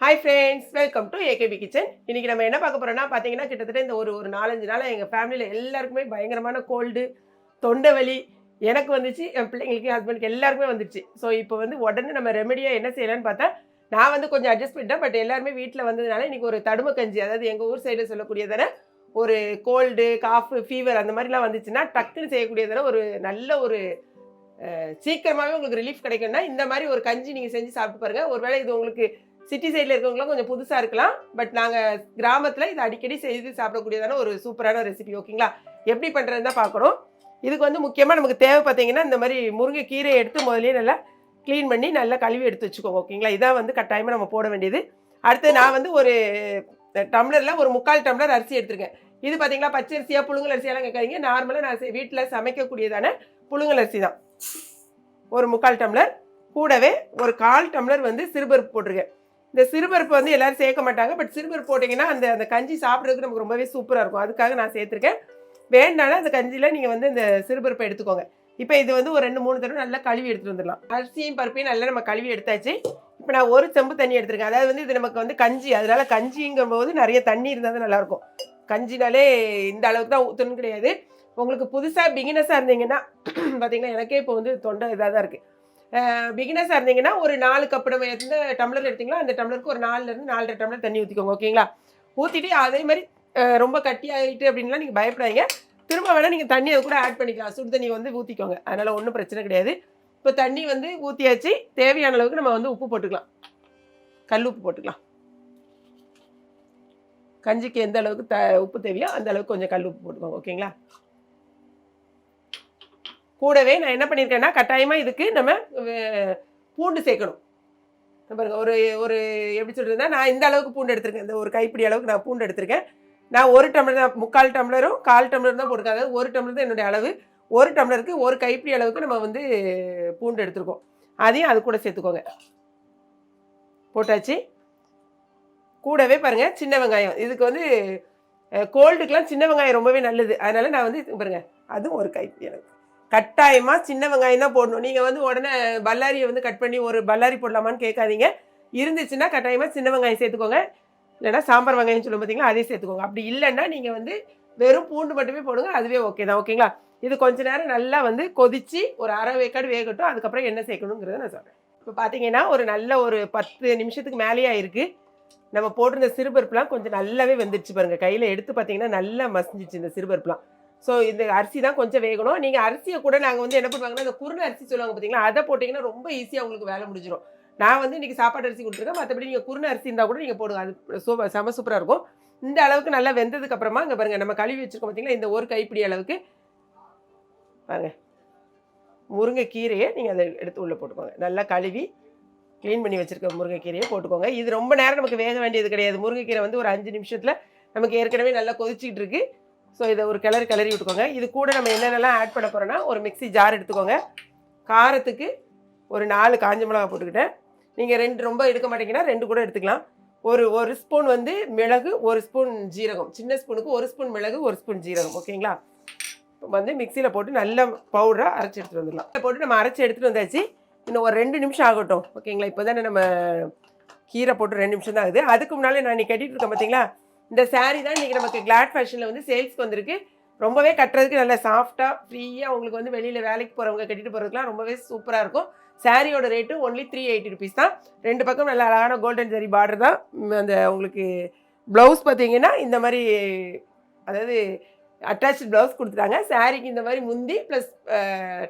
Hi friends welcome to A K P kitchen இன்றைக்கி நம்ம என்ன பார்க்க போகிறோம்னா பார்த்தீங்கன்னா கிட்டத்தட்ட இந்த ஒரு ஒரு நாலஞ்சு நாள் எங்கள் ஃபேமிலியில் எல்லாருக்குமே பயங்கரமான கோல்டு தொண்டை வலி எனக்கு வந்துச்சு என் பிள்ளைங்களுக்கு ஹஸ்பண்டுக்கு எல்லாருக்குமே வந்துச்சு. ஸோ இப்போ வந்து உடனே நம்ம ரெமெடியாக என்ன செய்யலான்னு பார்த்தா நான் வந்து கொஞ்சம் அட்ஜஸ்ட் பண்ணிட்டேன் பட் எல்லாருமே வீட்டில் வந்ததுனால இன்றைக்கி ஒரு தடும கஞ்சி அதாவது எங்கள் ஊர் சைடில் சொல்லக்கூடியதான ஒரு கோல்டு காஃபு ஃபீவர் அந்த மாதிரிலாம் வந்துச்சுன்னா டக்குன்னு செய்யக்கூடியதான ஒரு நல்ல ஒரு சீக்கிரமாகவே உங்களுக்கு ரிலீஃப் கிடைக்கும்னா இந்த மாதிரி ஒரு கஞ்சி நீங்கள் செஞ்சு சாப்பிட்டு பாருங்கள் ஒருவேளை இது உங்களுக்கு சிட்டி சைடில் இருக்கவங்களாம் கொஞ்சம் புதுசாக இருக்கலாம். பட் நாங்கள் கிராமத்தில் இதை அடிக்கடி செய்து சாப்பிடக்கூடியதான ஒரு சூப்பரான ரெசிபி ஓகேங்களா? எப்படி பண்ணுறதுன்னு தான் பார்க்கணும். இதுக்கு வந்து முக்கியமாக நமக்கு தேவை பார்த்தீங்கன்னா இந்த மாதிரி முருங்கைக்கீரையை எடுத்து முதலே நல்லா க்ளீன் பண்ணி நல்லா கழுவி எடுத்து வச்சுக்கோங்க ஓகேங்களா? இதான் வந்து கட்டாயமாக நம்ம போட வேண்டியது. அடுத்து நான் வந்து ஒரு டம்ளரில் ஒரு முக்கால் டம்ளர் அரிசி எடுத்திருக்கேன். இது பார்த்தீங்களா? பச்சை அரிசியாக புழுங்கல் அரிசியெல்லாம் கேட்காதீங்க. நார்மலாக நான் வீட்டில் சமைக்கக்கூடியதான புழுங்கல் அரிசி தான். ஒரு முக்கால் டம்ளர். கூடவே ஒரு கால் டம்ளர் வந்து சிறுபருப்பு போட்டிருக்கேன். இந்த சிறுபருப்பு வந்து எல்லாரும் சேர்க்க மாட்டாங்க. பட் சிறுபருப்பு போட்டிங்கன்னா அந்த அந்த கஞ்சி சாப்பிட்றதுக்கு நமக்கு ரொம்பவே சூப்பராக இருக்கும். அதுக்காக நான் சேர்த்துருக்கேன். வேண்டாலும் அந்த கஞ்சியில் நீங்கள் வந்து இந்த சிறுபருப்பை எடுத்துக்கோங்க. இப்போ இது வந்து ஒரு ரெண்டு மூணு தடவை நல்லா கழுவி எடுத்துகிட்டு வந்துடலாம். அரிசியும் பருப்பையும் நல்லா நம்ம கழுவி எடுத்தாச்சு. இப்போ நான் ஒரு செம்பு தண்ணி எடுத்திருக்கேன். அதாவது வந்து இது நமக்கு வந்து கஞ்சி. அதனால கஞ்சிங்கும் போது நிறைய தண்ணி இருந்தால் தான் நல்லாயிருக்கும். கஞ்சினாலே இந்த அளவுக்கு தான் ஊற்றணும் கிடையாது. உங்களுக்கு புதுசாக பிகினஸாக இருந்தீங்கன்னா பார்த்தீங்கன்னா எனக்கே இப்போ வந்து தொண்டை இதாக தான் இருக்குது பிகினஸாக இருந்தீங்கன்னா ஒரு நாலு கப் நம்ம எந்த டம்ளர் எடுத்தீங்களோ? அந்த டம்ளருக்கு ஒரு நாலுலேருந்து நாலரை டம்ளர் தண்ணி ஊற்றிக்கோங்க ஓகேங்களா? ஊற்றிட்டு அதே மாதிரி ரொம்ப கட்டி ஆகிட்டு அப்படின்லாம் நீங்கள் பயப்படாதீங்க. திரும்ப வேணால் நீங்கள் தண்ணி அது கூட ஆட் பண்ணிக்கலாம். சுடு தண்ணி வந்து ஊற்றிக்கோங்க அதனால் ஒன்றும் பிரச்சனை கிடையாது. இப்போ தண்ணி வந்து ஊற்றியாச்சு தேவையான அளவுக்கு நம்ம வந்து உப்பு போட்டுக்கலாம். கல் உப்பு போட்டுக்கலாம். கஞ்சிக்கு எந்த அளவுக்கு த உப்பு தேவையோ அந்த அளவுக்கு கொஞ்சம் கல் உப்பு போட்டுக்கோங்க ஓகேங்களா? கூடவே நான் என்ன பண்ணியிருக்கேன்னா கட்டாயமாக இதுக்கு நம்ம பூண்டு சேர்க்கணும். பாருங்கள் ஒரு ஒரு எப்படி சொல்கிறதுனா நான் இந்த அளவுக்கு பூண்டு எடுத்திருக்கேன். இந்த ஒரு கைப்பிடி அளவுக்கு நான் பூண்டு எடுத்திருக்கேன். நான் ஒரு டம்ளர் தான் முக்கால் டம்ளரும் கால் டம்ளர் தான் போட்டிருக்கேன் ஒரு டம்ளர் தான் என்னுடைய அளவு. ஒரு டம்ளருக்கு ஒரு கைப்பிடி அளவுக்கு நம்ம வந்து பூண்டு எடுத்திருக்கோம். அதையும் அது கூட சேர்த்துக்கோங்க. போட்டாச்சு. கூடவே பாருங்கள் சின்ன வெங்காயம். இதுக்கு வந்து கோல்டுக்கெலாம் சின்ன வெங்காயம் ரொம்பவே நல்லது. அதனால் நான் வந்து இது அதுவும் ஒரு கைப்பிடி அளவுக்கு கட்டாயமாக சின்ன வெங்காயம் தான் போடணும். நீங்கள் வந்து உடனே பல்லாரியை வந்து கட் பண்ணி ஒரு பல்லாரி போடலாமான்னு கேட்காதீங்க. இருந்துச்சுன்னா கட்டாயமாக சின்ன வெங்காயம் சேர்த்துக்கோங்க. இல்லைன்னா சாம்பார் வெங்காயம் சொல்லும் பார்த்தீங்களா அதையும் சேர்த்துக்கோங்க. அப்படி இல்லைன்னா நீங்கள் வந்து வெறும் பூண்டு மட்டுமே போடுங்க. அதுவே ஓகே தான். ஓகேங்களா இது கொஞ்ச நேரம் நல்லா வந்து கொதித்து ஒரு அரை வேக்காடு வேகட்டும். அதுக்கப்புறம் என்ன சேர்க்கணுங்கிறத நான் சொல்கிறேன் இப்போ பார்த்தீங்கன்னா ஒரு நல்ல ஒரு பத்து நிமிஷத்துக்கு மேலேயே ஆயிருக்கு. நம்ம போட்டிருந்த சிறுபருப்புலாம் கொஞ்சம் நல்லாவே வெந்துருச்சு பாருங்கள் கையில் எடுத்து பார்த்தீங்கன்னா நல்லா மசிஞ்சிச்சு இந்த சிறுபருப்புலாம். ஸோ இந்த அரிசி தான் கொஞ்சம் வேகணும். நீங்கள் அரிசியை கூட நாங்கள் வந்து என்ன பண்ணுவாங்கன்னா இந்த குருணை அரிசி சொல்லுவாங்க பார்த்தீங்களா அதை போட்டிங்கன்னா ரொம்ப ஈஸியாக உங்களுக்கு வேலை முடிஞ்சிடும் நான் வந்து இன்றைக்கி சாப்பாடு அரிசி கொடுத்துருக்கேன். மற்றபடி நீங்கள் குருணை அரிசி இருந்தால் கூட நீங்கள் போடுங்க. அது சூப்பர் செம சூப்பராக இருக்கும். இந்த அளவுக்கு நல்லா வெந்ததுக்கு அப்புறமா இங்கே பாருங்கள் நம்ம கழுவி வச்சுருக்கோம் பார்த்தீங்களா இந்த ஒரு கைப்பிடி அளவுக்கு. பாருங்க முருங்கைக்கீரையை நீங்கள் அதை எடுத்து உள்ளே போட்டுக்கோங்க. நல்லா கழுவி க்ளீன் பண்ணி வச்சுருக்க முருங்கைக்கீரையை போட்டுக்கோங்க. இது ரொம்ப நேரம் நமக்கு வேக வேண்டியது கிடையாது. முருங்கைக்கீரை வந்து ஒரு அஞ்சு நிமிஷத்தில் நமக்கு ஏற்கனவே நல்லா கொதிச்சிக்கிட்டு இருக்குது ஸோ இதை ஒரு கிளறி கிளறி விட்டுக்கோங்க. இது கூட நம்ம என்னென்னலாம் ஆட் பண்ண போகிறோன்னா ஒரு மிக்ஸி ஜார் எடுத்துக்கோங்க. காரத்துக்கு ஒரு நாலு காஞ்ச மிளகா போட்டுக்கிட்டேன். நீங்கள் ரெண்டு ரொம்ப எடுக்க மாட்டீங்கன்னா ரெண்டு கூட எடுத்துக்கலாம். ஒரு ஒரு ஸ்பூன் வந்து மிளகு ஒரு ஸ்பூன் ஜீரகம். சின்ன ஸ்பூனுக்கு ஒரு ஸ்பூன் மிளகு ஒரு ஸ்பூன் ஜீரகம். ஓகேங்களா இப்போ வந்து மிக்சியில் போட்டு நல்ல பவுடராக அரைச்சி எடுத்துகிட்டு வந்துடலாம். இதை போட்டு நம்ம அரைச்சி எடுத்துகிட்டு வந்தாச்சு. இன்னும் ஒரு ரெண்டு நிமிஷம் ஆகட்டும். ஓகேங்களா இப்போ தானே நம்ம கீரை போட்டு ரெண்டு நிமிஷம் தான் ஆகுது. அதுக்கு முன்னாலே நான் நீ கட்டிகிட்டு இருக்கேன் பார்த்தீங்களா இந்த saree தான் இன்றைக்கி நமக்கு கிளாட் ஃபேஷனில் வந்து சேல்ஸ்க்கு வந்திருக்கு. ரொம்பவே கட்டுறதுக்கு நல்லா சாஃப்டாக ஃப்ரீயாக உங்களுக்கு வந்து வெளியில் வேலைக்கு போகிறவங்க கட்டிட்டு போகிறதுக்குலாம் ரொம்பவே சூப்பராக இருக்கும். சாரியோட rate only three eighty rupees தான். ரெண்டு பக்கம் நல்ல அழகான கோல்டன் ஜரி பார்டர் தான். அந்த உங்களுக்கு ப்ளவுஸ் பார்த்தீங்கன்னா இந்த மாதிரி அதாவது அட்டாச்சு ப்ளவுஸ் கொடுத்துட்டாங்க. சாரிக்கு இந்த மாதிரி முந்தி ப்ளஸ்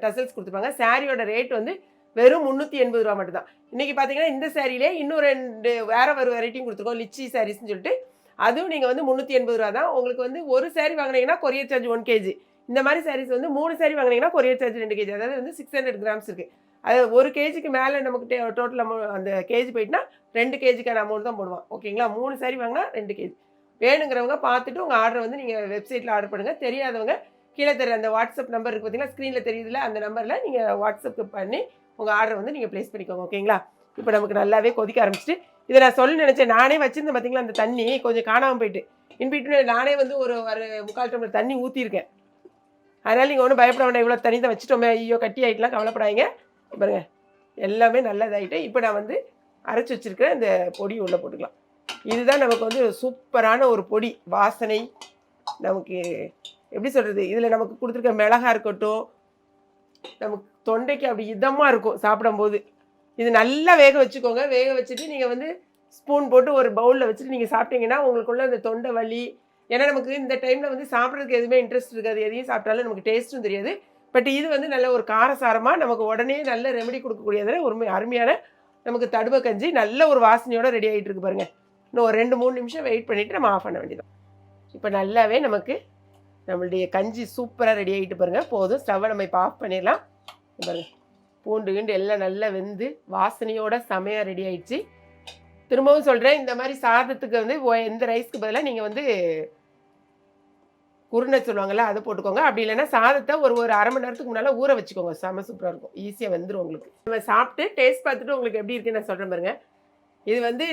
டசல்ஸ் கொடுத்துருப்பாங்க. சாரியோட ரேட் வந்து வெறும் முந்நூற்றி எண்பது ரூபா மட்டும்தான். இன்றைக்கி பார்த்தீங்கன்னா இந்த சாரியிலே இன்னும் ரெண்டு வேறு ஒரு வெரைட்டியும் கொடுத்துருக்கோம். லிச்சி சாரீஸ்னு சொல்லிட்டு. அதுவும் நீங்கள் வந்து முந்நூற்றி எண்பது ரூபா தான். உங்களுக்கு வந்து ஒரு சாரி வாங்குனீங்கன்னா கொரியர் சார்ஜ் ஒன் கேஜி இந்த மாதிரி சாரீஸ் வந்து மூணு saree வாங்குனீங்கன்னா கொரியர் சார்ஜ் ரெண்டு கேஜி அதாவது வந்து சிக்ஸ் ஹண்ட்ரட் கிராம்ஸ் இருக்குது அது ஒரு கேஜிக்கு மேலே நமக்கு டோட்டல் அமௌண்ட் அந்த கேஜி போயிட்டுனா ரெண்டு கேஜிக்கான அமௌண்ட் தான் போடுவான். ஓகேங்களா மூணு சாரி வாங்கினா ரெண்டு கேஜி வேணுங்கிறவங்க பார்த்துட்டு உங்கள் ஆர்டர் வந்து நீங்கள் வெப்சைட்டில் ஆர்டர் பண்ணுங்கள் தெரியாதவங்க கீழே தெரிய அந்த வாட்ஸ்அப் நம்பர் இருக்குது பார்த்தீங்கன்னா ஸ்க்ரீனில் தெரியுதுல அந்த நம்பரில் நீங்கள் வாட்ஸ்அப் பண்ணி உங்கள் ஆர்டர் வந்து நீங்கள் ப்ளேஸ் பண்ணிக்கோங்க. ஓகேங்களா இப்போ நமக்கு நல்லாவே கொதிக்க ஆரம்பிச்சிட்டு இதை நான் சொல்ல நினச்சேன். நானே வச்சிருந்தேன் பார்த்தீங்களா அந்த தண்ணி கொஞ்சம் காணாமல் போயிட்டு. இன்பிட்டு நானே வந்து ஒரு ஒரு முக்கால் டம்ளர் தண்ணி ஊற்றிருக்கேன் அதனால் நீங்கள் ஒன்றும் பயப்பட வேண்டாம். இவ்வளோ தண்ணி தான் வச்சுட்டோமே. ஐயோ கட்டி ஆகிட்டுலாம் கவலைப்படாதீங்க. பாருங்க எல்லாமே நல்லதாயிட்டு இப்போ நான் வந்து அரைச்சி வச்சிருக்கிற இந்த பொடி உள்ளே போட்டுக்கலாம். இதுதான் நமக்கு வந்து சூப்பரான ஒரு பொடி வாசனை. நமக்கு எப்படி சொல்கிறது இதில் நமக்கு கொடுத்துருக்க மிளகா இருக்கட்டும் நமக்கு தொண்டைக்கு அப்படி இதமாக இருக்கும் சாப்பிடும்போது. இது நல்லா வேக வச்சுக்கோங்க. வேக வச்சுட்டு நீங்கள் வந்து ஸ்பூன் போட்டு ஒரு பவுலில் வச்சுட்டு நீங்கள் சாப்பிட்டீங்கன்னா உங்களுக்குள்ள அந்த தொண்டை வலி ஏன்னா நமக்கு இந்த டைமில் வந்து சாப்பிட்றதுக்கு எதுவுமே இன்ட்ரெஸ்ட் இருக்காது. எதையும் சாப்பிட்டாலும் நமக்கு டேஸ்ட்டும் தெரியாது. பட் இது வந்து நல்ல ஒரு காரசாரமாக நமக்கு உடனே நல்ல ரெமெடி கொடுக்கக்கூடியதில் ஒரு அருமையான நமக்கு தடுவை கஞ்சி நல்ல ஒரு வாசனையோட ரெடி ஆகிட்டு இருக்கு பாருங்க. இன்னும் ஒரு ரெண்டு மூணு நிமிஷம் வெயிட் பண்ணிவிட்டு நம்ம ஆஃப் பண்ண வேண்டியதான் இப்போ நல்லாவே நமக்கு நம்மளுடைய கஞ்சி சூப்பராக ரெடி ஆகிட்டு பாருங்கள் போதும். ஸ்டவ்வை நம்ம இப்போ ஆஃப் பண்ணிடலாம். பாருங்கள் பூண்டு கிண்டு எல்லாம் நல்லா வெந்து வாசனையோட செமையாக ரெடி ஆயிடுச்சு. திரும்பவும் சொல்கிறேன் இந்த மாதிரி சாதத்துக்கு வந்து எந்த ரைஸ்க்கு பதிலாக நீங்கள் வந்து குருணை சொல்லுவாங்கள்ல அதை போட்டுக்கோங்க. அப்படி இல்லைன்னா சாதத்தை ஒரு ஒரு அரை மணி நேரத்துக்கு முன்னால் ஊற வச்சுக்கோங்க. செம சூப்பராக இருக்கும். ஈஸியாக வந்துடும் உங்களுக்கு. நம்ம சாப்பிட்டு டேஸ்ட் பார்த்துட்டு உங்களுக்கு எப்படி இருக்குன்னு நான் சொல்கிறேன் பாருங்க. இது வந்து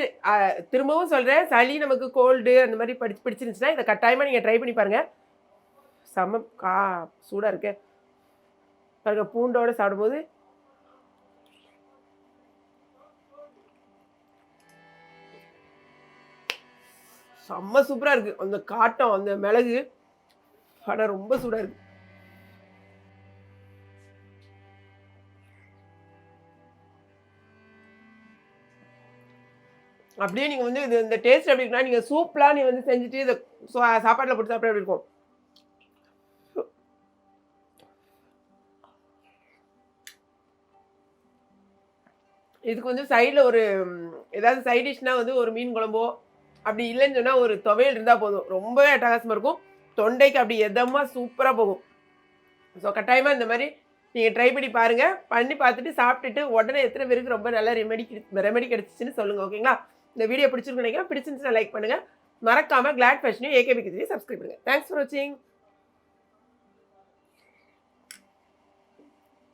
திரும்பவும் சொல்கிறேன் சளி நமக்கு கோல்டு அந்த மாதிரி படிச்சு பிடிச்சிருந்துச்சுன்னா இதை கட்டாயமாக நீங்கள் ட்ரை பண்ணி பாருங்கள் செம கா சூடாக இருக்கு. பாருங்கள் பூண்டோடு சாப்பிடும்போது செம்ம சூப்பராக இருக்குது அந்த காட்டம் அந்த மிளகு ஆனால் ரொம்ப சூடாக இருக்குது அப்படியே நீங்கள் வந்து இது இந்த டேஸ்ட் எப்படி இருக்குன்னா நீங்கள் சூப்லாம் நீ வந்து செஞ்சுட்டு இதை சாப்பாட்டில் போட்டு சாப்பிட எப்படி இருக்கும்? இதுக்கு வந்து சைடில் ஒரு ஏதாவது சைட் டிஷ்னால் வந்து ஒரு மீன் குழம்போ அப்படி இல்லைன்னு சொன்னால் ஒரு துவையல் இருந்தால் போதும். ரொம்பவே அட்டகாசமாக இருக்கும். தொண்டைக்கு அப்படி எதமாக சூப்பராக போகும். ஸோ கட்டாயமாக இந்த மாதிரி நீங்கள் ட்ரை பண்ணி பாருங்கள் பண்ணி பார்த்துட்டு சாப்பிட்டுட்டு உடனே எத்தனை பேருக்கு ரொம்ப நல்ல ரெமெடி ரெமெடி கிடச்சிச்சின்னு சொல்லுங்கள் ஓகேங்களா இந்த வீடியோ பிடிச்சிருக்கு நினைக்கிறேன். பிடிச்சிருந்துச்சுன்னா லைக் பண்ணுங்கள் மறக்காமல் கிளாட் ஃபேஷனையும் ஏகேபி கிச்சனையும் சப்ஸ்கிரைப் பண்ணுங்கள் தேங்க்ஸ் ஃபார் வாட்சிங்